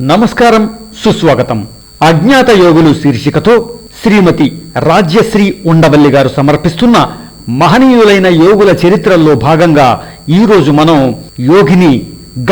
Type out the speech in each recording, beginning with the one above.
నమస్కారం సుస్వాగతం. అజ్ఞాత యోగులు శీర్షికతో శ్రీమతి రాజ్యశ్రీ ఉండవల్లి గారు సమర్పిస్తున్న మహనీయులైన యోగుల చరిత్రల్లో భాగంగా ఈరోజు మనం యోగిని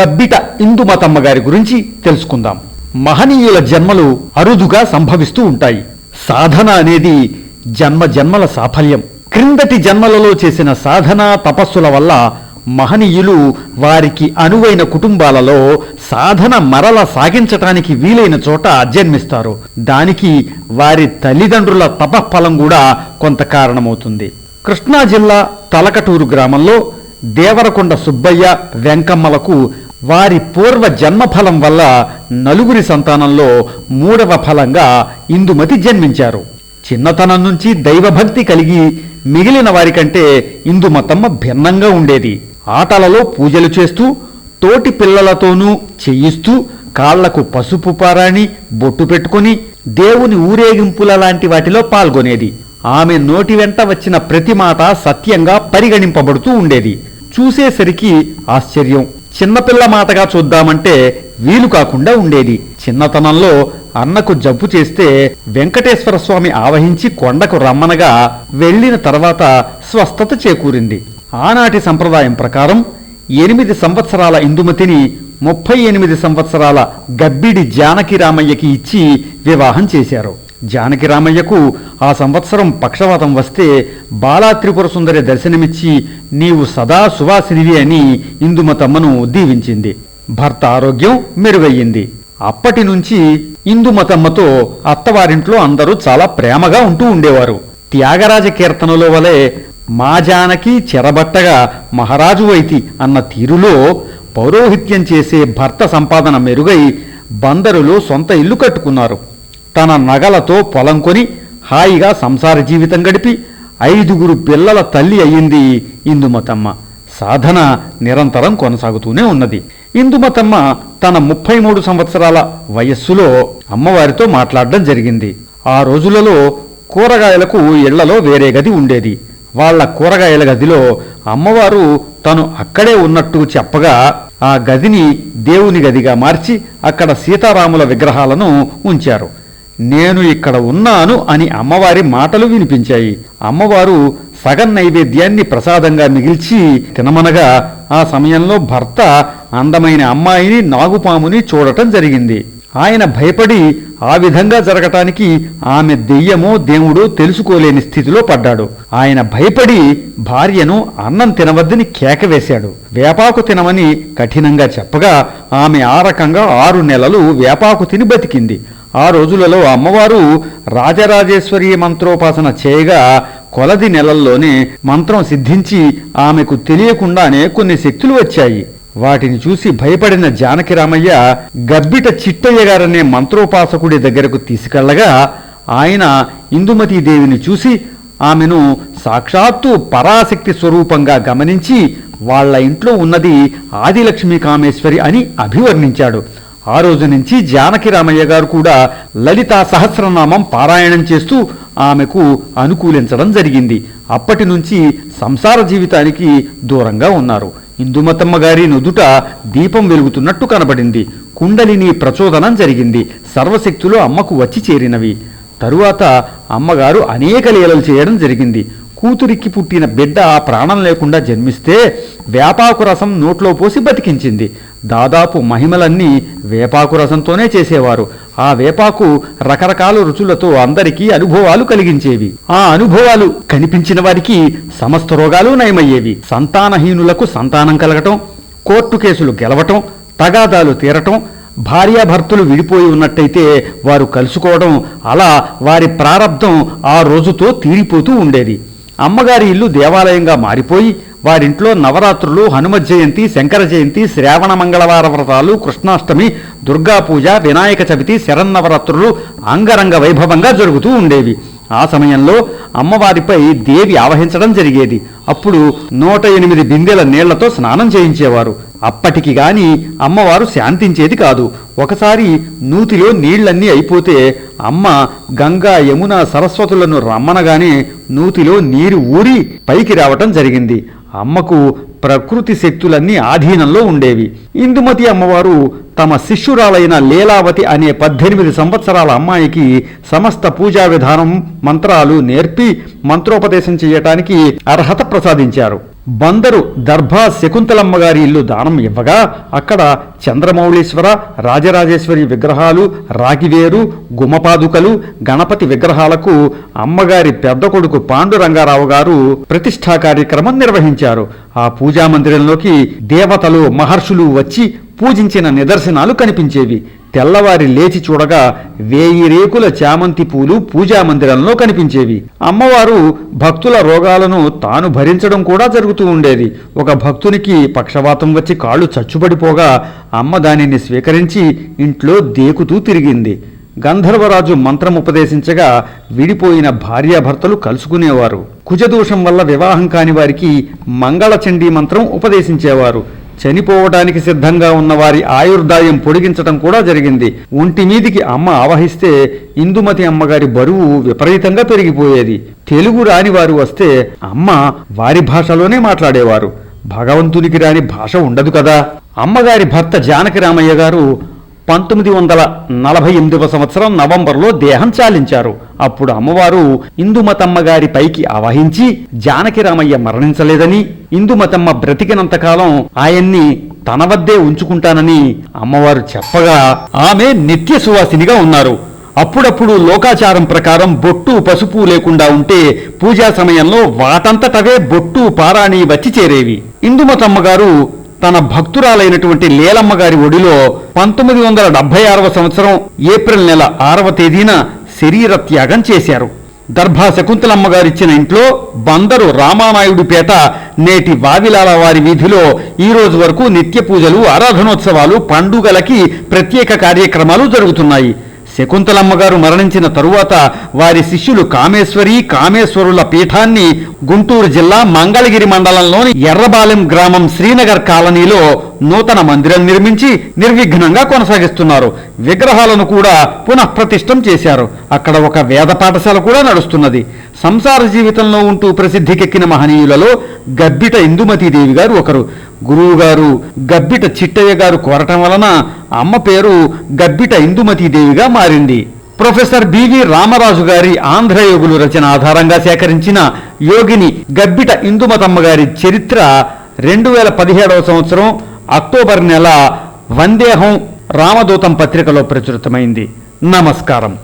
గబ్బిట ఇందుమతమ్మ గారి గురించి తెలుసుకుందాం. మహనీయుల జన్మలు అరుదుగా సంభవిస్తూ ఉంటాయి. సాధన అనేది జన్మ జన్మల సాఫల్యం. క్రిందటి జన్మలలో చేసిన సాధన తపస్సుల వల్ల మహనీయులు వారికి అనువైన కుటుంబాలలో సాధన మరల సాగించటానికి వీలైన చోట జన్మిస్తారు. దానికి వారి తల్లిదండ్రుల తపఫలం కూడా కొంత కారణమవుతుంది. కృష్ణా జిల్లా తలకటూరు గ్రామంలో దేవరకొండ సుబ్బయ్య వెంకమ్మలకు వారి పూర్వ జన్మఫలం వల్ల నలుగురి సంతానంలో మూడవ ఫలంగా ఇందుమతి జన్మించారు. చిన్నతనం నుంచి దైవభక్తి కలిగి మిగిలిన వారికంటే ఇందుమతమ్మ భిన్నంగా ఉండేది. ఆటలలో పూజలు చేస్తూ తోటి పిల్లలతోనూ చేయిస్తూ కాళ్ళకు పసుపు పారాణి బొట్టు పెట్టుకుని దేవుని ఊరేగింపుల లాంటి వాటిలో పాల్గొనేది. ఆమె నోటి వెంట వచ్చిన ప్రతి మాట సత్యంగా పరిగణింపబడుతూ ఉండేది. చూసేసరికి ఆశ్చర్యం. చిన్నపిల్ల మాటగా చూద్దామంటే వీలు కాకుండా ఉండేది. చిన్నతనంలో అన్నకు జబ్బు చేస్తే వెంకటేశ్వర స్వామి ఆవహించి కొండకు రమ్మనగా వెళ్ళిన తర్వాత స్వస్థత చేకూరింది. ఆనాటి సంప్రదాయం ప్రకారం ఎనిమిది సంవత్సరాల ఇందుమతిని ముప్పై ఎనిమిది సంవత్సరాల గబ్బిడి జానకి రామయ్యకి ఇచ్చి వివాహం చేశారు. జానకి రామయ్యకు ఆ సంవత్సరం పక్షవాతం వస్తే బాలా త్రిపుర సుందరి దర్శనమిచ్చి నీవు సదా సువాసినివి అని ఇందుమతమ్మను దీవించింది. భర్త ఆరోగ్యం మెరుగయ్యింది. అప్పటి నుంచి ఇందుమతమ్మతో అత్తవారింట్లో అందరూ చాలా ప్రేమగా ఉంటూ ఉండేవారు. త్యాగరాజ కీర్తనలో వలె మా జానకి చెరబట్టగా మహారాజు వైతి అన్న తీరులో పౌరోహిత్యం చేసే భర్త సంపాదన మెరుగై బందరులో సొంత ఇల్లు కట్టుకున్నారు. తన నగలతో పొలం కొని హాయిగా సంసార జీవితం గడిపి ఐదుగురు పిల్లల తల్లి అయ్యింది ఇందుమతమ్మ. సాధన నిరంతరం కొనసాగుతూనే ఉన్నది. ఇందుమతమ్మ తన ముప్పై మూడు సంవత్సరాల వయస్సులో అమ్మవారితో మాట్లాడడం జరిగింది. ఆ రోజులలో కూరగాయలకు ఇళ్ళలో వేరే గది ఉండేది. వాళ్ళ కూరగాయల గదిలో అమ్మవారు తను అక్కడే ఉన్నట్టు చెప్పగా ఆ గదిని దేవుని గదిగా మార్చి అక్కడ సీతారాముల విగ్రహాలను ఉంచారు. నేను ఇక్కడ ఉన్నాను అని అమ్మవారి మాటలు వినిపించాయి. అమ్మవారు సగం నైవేద్యాన్ని ప్రసాదంగా మిగిల్చి తినమనగా ఆ సమయంలో భర్త అందమైన అమ్మాయిని నాగుపాముని చూడటం జరిగింది. ఆయన భయపడి ఆ విధంగా జరగటానికి ఆమె దెయ్యమో దేవుడో తెలుసుకోలేని స్థితిలో పడ్డాడు. ఆయన భయపడి భార్యను అన్నం తినవద్దని కేక వేశాడు వేపాకు తినమని కఠినంగా చెప్పగా ఆమె ఆ రకంగా ఆరు నెలలు వేపాకు తిని బతికింది. ఆ రోజులలో అమ్మవారు రాజరాజేశ్వరి మంత్రోపాసన చేయగా కొలది నెలల్లోనే మంత్రం సిద్ధించి ఆమెకు తెలియకుండానే కొన్ని శక్తులు వచ్చాయి. వాటిని చూసి భయపడిన జానకిరామయ్య గబ్బిట చిట్టయ్య గారనే మంత్రోపాసకుడి దగ్గరకు తీసుకెళ్ళగా ఆయన ఇందుమతీ దేవిని చూసి ఆమెను సాక్షాత్తు పరాశక్తి స్వరూపంగా గమనించి వాళ్ళ ఇంట్లో ఉన్నది ఆదిలక్ష్మీ కామేశ్వరి అని అభివర్ణించాడు. ఆ రోజు నుంచి జానకి రామయ్య గారు కూడా లలితా సహస్రనామం పారాయణం చేస్తూ ఆమెకు అనుకూలించడం జరిగింది. అప్పటి నుంచి సంసార జీవితానికి దూరంగా ఉన్నారు. ఇందుమతమ్మ గారి నుదుట దీపం వెలుగుతున్నట్టు కనబడింది. కుండలిని ప్రచోదనం జరిగింది. సర్వశక్తులు అమ్మకు వచ్చి చేరినవి. తరువాత అమ్మగారు అనేక లీలలు చేయడం జరిగింది. కూతురికి పుట్టిన బిడ్డ ప్రాణం లేకుండా జన్మిస్తే వ్యాపాకు రసం నోట్లో పోసి బతికించింది. దాదాపు మహిమలన్నీ వేపాకు రసంతోనే చేసేవారు. ఆ వేపాకు రకరకాల రుచులతో అందరికీ అనుభవాలు కలిగించేవి. ఆ అనుభవాలు కనిపించిన వారికి సమస్త రోగాలు నయమయ్యేవి. సంతానహీనులకు సంతానం కలగటం కోర్టు కేసులు గెలవటం తగాదాలు తీరటం భార్యాభర్తలు విడిపోయి ఉన్నట్టయితే వారు కలుసుకోవడం అలా వారి ప్రారంధం ఆ రోజుతో తీరిపోతూ ఉండేది. అమ్మగారి ఇల్లు దేవాలయంగా మారిపోయి వారింట్లో నవరాత్రులు హనుమ జయంతి శంకర జయంతి శ్రావణ మంగళవార వ్రతాలు కృష్ణాష్టమి దుర్గా పూజ వినాయక చవితి శరన్నవరాత్రులు అంగరంగ వైభవంగా జరుగుతూ ఉండేవి. ఆ సమయంలో అమ్మవారిపై దేవి ఆవహించడం జరిగేది. అప్పుడు నూట ఎనిమిది బిందెల నీళ్ళతో స్నానం చేయించేవారు. అప్పటికి గాని అమ్మవారు శాంతించేది కాదు. ఒకసారి నూతిలో నీళ్ళన్నీ అయిపోతే అమ్మ గంగా యమున సరస్వతులను రమ్మనగానే నూతిలో నీరు ఊరి పైకి రావటం జరిగింది. అమ్మకు ప్రకృతి శక్తులన్నీ ఆధీనంలో ఉండేవి. ఇందుమతి అమ్మవారు తమ శిష్యురాలైన లీలావతి అనే పద్దెనిమిది సంవత్సరాల అమ్మాయికి సమస్త పూజా విధానం మంత్రాలు నేర్పి మంత్రోపదేశం చేయటానికి అర్హత ప్రసాదించారు. బందరు దర్భా శకుంతలమ్మ గారి ఇల్లు దానం ఇవ్వగా అక్కడ చంద్రమౌళీశ్వర రాజరాజేశ్వరి విగ్రహాలు రాగివేరు గుమపాదుకలు గణపతి విగ్రహాలకు అమ్మగారి పెద్ద కొడుకు పాండురంగారావు గారు ప్రతిష్టా కార్యక్రమం నిర్వహించారు. ఆ పూజా మందిరంలోకి దేవతలు మహర్షులు వచ్చి పూజించిన నిదర్శనాలు కనిపించేవి. తెల్లవారి లేచి చూడగా వేయి రేకుల చామంతి పూలు పూజా మందిరంలో కనిపించేవి. అమ్మవారు భక్తుల రోగాలను తాను భరించడం కూడా జరుగుతూ ఉండేది. ఒక భక్తునికి పక్షవాతం వచ్చి కాళ్ళు చచ్చుబడిపోగా అమ్మ దానిని స్వీకరించి ఇంట్లో దేకుతూ తిరిగింది. గంధర్వరాజు మంత్రం ఉపదేశించగా విడిపోయిన భార్యాభర్తలు కలుసుకునేవారు. కుజదోషం వల్ల వివాహం కాని వారికి మంగళచండీ మంత్రం ఉపదేశించేవారు. చనిపోవటానికి సిద్ధంగా ఉన్న వారి ఆయుర్దాయం పొడిగించటం కూడా జరిగింది. ఒంటి మీదికి అమ్మ ఆవహిస్తే ఇందుమతి అమ్మగారి బరువు విపరీతంగా పెరిగిపోయేది. తెలుగు రాని వారు వస్తే అమ్మ వారి భాషలోనే మాట్లాడేవారు. భగవంతునికి రాని భాష ఉండదు కదా. అమ్మగారి భర్త జానకి రామయ్య గారు పంతొమ్మిది వందల నలభై ఎనిమిదవ సంవత్సరం నవంబర్లో దేహం చాలించారు. అప్పుడు అమ్మవారు ఇందుమతమ్మ గారి పైకి ఆవహించి జానకి రామయ్య మరణించలేదని ఇందుమతమ్మ బ్రతికినంతకాలం ఆయన్ని తన వద్దే ఉంచుకుంటానని అమ్మవారు చెప్పగా ఆమె నిత్య సువాసినిగా ఉన్నారు. అప్పుడప్పుడు లోకాచారం ప్రకారం బొట్టు పసుపు లేకుండా ఉంటే పూజా సమయంలో వాటంతటవే బొట్టు పారాణి వచ్చి చేరేవి. ఇందుమతమ్మ గారు తన భక్తురాలైనటువంటి లీలమ్మ గారి ఒడిలో పంతొమ్మిది వందల డెబ్బై ఆరవ సంవత్సరం ఏప్రిల్ నెల ఆరవ తేదీన శరీర త్యాగం చేశారు. దర్భా శకుంతలమ్మ గారిచ్చిన ఇంట్లో బందరు రామానాయుడుపేట నేటి వావిలాల వారి వీధిలో ఈ రోజు వరకు నిత్య పూజలు ఆరాధనోత్సవాలు పండుగలకి ప్రత్యేక కార్యక్రమాలు జరుగుతున్నాయి. శకుంతలమ్మ గారు మరణించిన తరువాత వారి శిష్యులు కామేశ్వరి కామేశ్వరుల పీఠాన్ని గుంటూరు జిల్లా మంగళగిరి మండలంలోని ఎర్రబాలెం గ్రామం శ్రీనగర్ కాలనీలో నూతన మందిరం నిర్మించి నిర్విఘ్నంగా కొనసాగిస్తున్నారు. విగ్రహాలను కూడా పునఃప్రతిష్టం చేశారు. అక్కడ ఒక వేద పాఠశాల కూడా నడుస్తున్నది. సంసార జీవితంలో ఉంటూ ప్రసిద్ధికెక్కిన మహనీయులలో గబ్బిట ఇందుమతీదేవి గారు ఒకరు. గురువుగారు గబ్బిట చిట్టయ్య గారు కోరటం వలన అమ్మ పేరు గబ్బిట ఇందుమతీదేవిగా మారింది. ప్రొఫెసర్ బివి రామరాజు గారి ఆంధ్రయోగులు రచన ఆధారంగా సేకరించిన యోగిని గబ్బిట ఇందుమతమ్మ గారి చరిత్ర రెండు వేల పదిహేడవ సంవత్సరం అక్టోబర్ నెల వందేహం రామదూతం పత్రికలో ప్రచురితమైంది. నమస్కారం.